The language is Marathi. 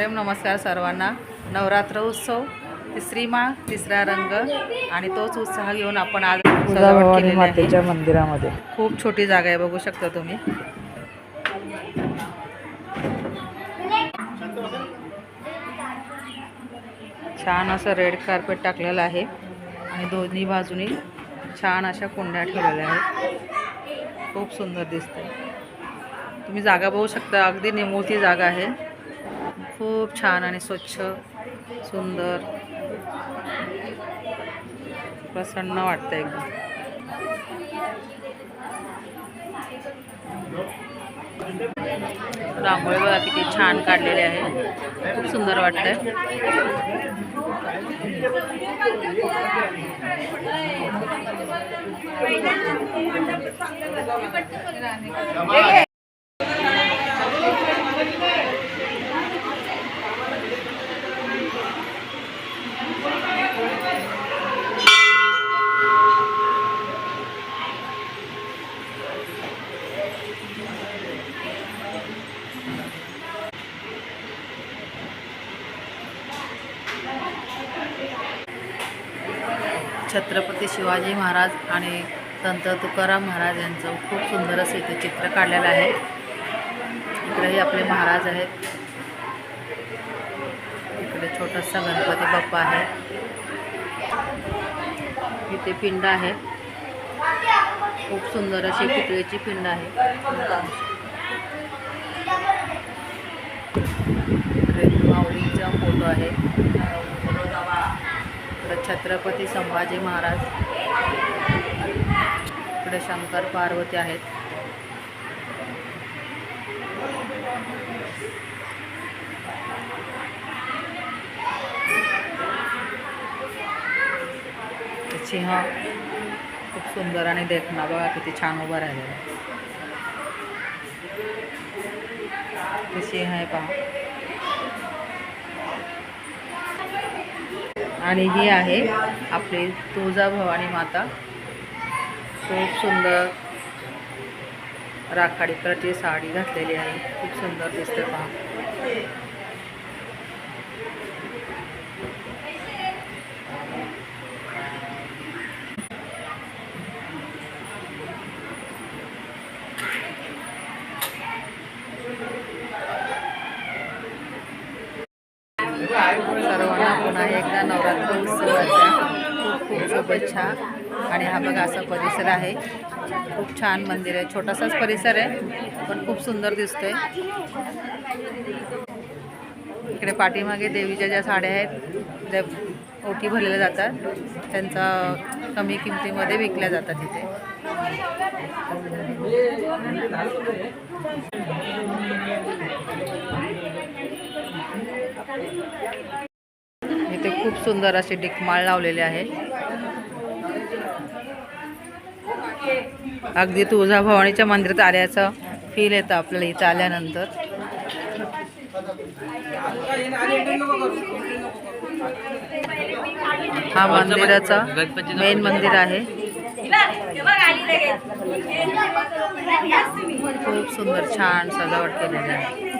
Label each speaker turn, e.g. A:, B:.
A: प्रेम नमस्कार सर्वांना. नवरात्र उत्सव तिसरी माळ तिसरा रंग आणि तोच उत्साह घेऊन आपण आज
B: मातेच्या मंदिरामध्ये.
A: खूप छोटी जागा आहे बघू शकता तुम्ही. छान असं रेड कार्पेट टाकलेलं आहे आणि दोन्ही बाजूनी छान अशा कुंड्या ठेवलेल्या आहेत. खूप सुंदर दिसते तुम्ही जागा बघू शकता अगदी निमुळती जागा आहे. खूप छान आणि स्वच्छ सुंदर प्रसन्न वाटतं एकदम. रांगोळी बघा किती छान काढलेली आहे. खूप सुंदर वाटतंय. छत्रपती शिवाजी महाराज आणि संत तुकाराम महाराज यांचं खूप सुंदर असं इथे चित्र काढलेलं आहे. इकडेही आपले महाराज आहेत. इकडे छोटासा गणपती बाप्पा आहे. इथे पिंड आहे. खूप सुंदर अशी पितळेची पिंड आहे. इकडे माऊलीचा फोटो आहे. छत्रपती संभाजी महाराज इकडे शंकर पार्वती आहेत. सिंह खूप सुंदर आणि देखणा बघा किती छान उभा राहिलेला सिंह आहे पहा. आणि ही आहे आपली तुळजाभवानी माता. खूप सुंदर राखाडी कलरची साडी घातलेली आहे. खूप सुंदर दिसते पहा. सर्वांना पुन्हा एकदा नवरात्र उत्सवाच्या खूप खूप शुभेच्छा. आणि हा बघा असा परिसर आहे. खूप छान मंदिर आहे. छोटासाच परिसर आहे पण खूप सुंदर दिसतोय. इकडे पाठीमागे देवीच्या ज्या साड्या आहेत त्या ओटी भरलेल्या जातात. त्यांचा कमी किमतीमध्ये विकल्या जातात इथे. इथे खूप सुंदर असे डिकमाळ लावलेले आहे अगदी तुळजा भवानीच्या मंदिरात आल्याचं फील येतं आपल्याला इथं आल्यानंतर. हा मंदिराचा मेन मंदिर आहे. खूप सुंदर छान सजावट केलेली आहे.